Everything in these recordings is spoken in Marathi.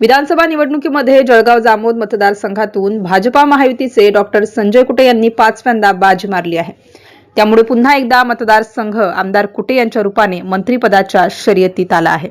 विधानसभा निवडणुकीमध्ये जळगाव जामोद मतदारसंघातून भाजपा महायुतीचे डॉक्टर संजय कुटे यांनी पाचव्यांदा बाजी मारली आहे. त्यामुळे पुन्हा एकदा मतदारसंघ आमदार कुटे यांच्या रूपाने मंत्रिपदाच्या शर्यतीत आला आहे.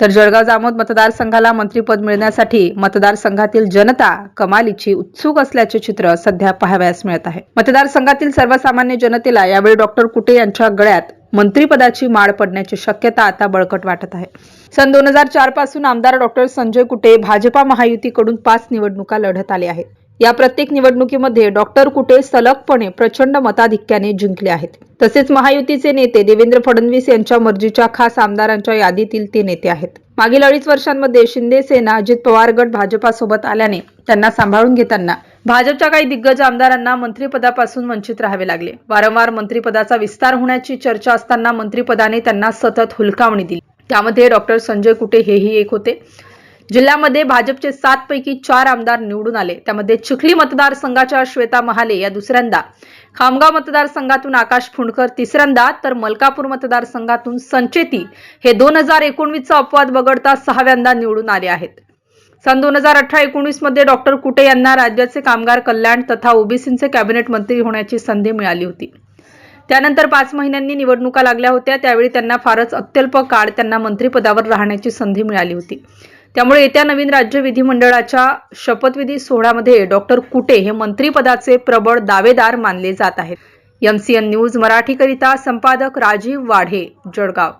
तर जळगाव जामोद मतदारसंघाला मंत्रिपद मिळण्यासाठी मतदारसंघातील जनता कमालीची उत्सुक असल्याचे चित्र सध्या पाहावयास मिळत आहे. मतदारसंघातील सर्वसामान्य जनतेला यावेळी डॉक्टर कुटे यांच्या गळ्यात मंत्रीपदाची माळ पडण्याची शक्यता आता बळकट वाटत आहे. सन दोन हजार चारपासून आमदार डॉक्टर संजय कुटे भाजपा महायुतीकडून पाच निवडणुका लढत आले आहेत. या प्रत्येक निवडणुकीमध्ये डॉक्टर कुटे सलगपणे प्रचंड मताधिक्याने जिंकले आहेत. तसेच महायुतीचे नेते देवेंद्र फडणवीस यांच्या मर्जीच्या खास आमदारांच्या यादीतील ते नेते आहेत. मागील अडीच वर्षांमध्ये शिंदे सेना अजित पवार गट भाजपासोबत आल्याने त्यांना सांभाळून घेताना भाजपच्या काही दिग्गज आमदारांना मंत्रिपदापासून वंचित राहावे लागले. वारंवार मंत्रिपदाचा विस्तार होण्याची चर्चा असताना मंत्रिपदाने त्यांना सतत हुलकावणी दिली. त्यामध्ये डॉक्टर संजय कुटे हेही एक होते. जिल्ह्यामध्ये भाजपचे सात पैकी चार आमदार निवडून आले. त्यामध्ये चिखली मतदारसंघाच्या श्वेता महाले या दुसऱ्यांदा खामगाव मतदारसंघातून आकाश फुंडकर तिसऱ्यांदा तर मलकापूर मतदारसंघातून संचेती हे दोन हजार एकोणवीसचा अपवाद वगळता सहाव्यांदा निवडून आले आहेत. सन दोन हजार अठरा एकोणीसमध्ये डॉक्टर कुटे यांना राज्याचे कामगार कल्याण तथा ओबीसींचे कॅबिनेट मंत्री होण्याची संधी मिळाली होती. त्यानंतर पाच महिन्यांनी निवडणुका लागल्या होत्या. त्यावेळी त्यांना फारच अत्यल्प काळ त्यांना मंत्रिपदावर राहण्याची संधी मिळाली होती. त्यामुळे येत्या नवीन राज्य विधिमंडळाच्या शपथविधी सोहळ्यामध्ये डॉक्टर कुटे हे मंत्रिपदाचे प्रबळ दावेदार मानले जात आहेत. एमसीएन न्यूज मराठीकरिता संपादक राजीव वाढे जळगाव.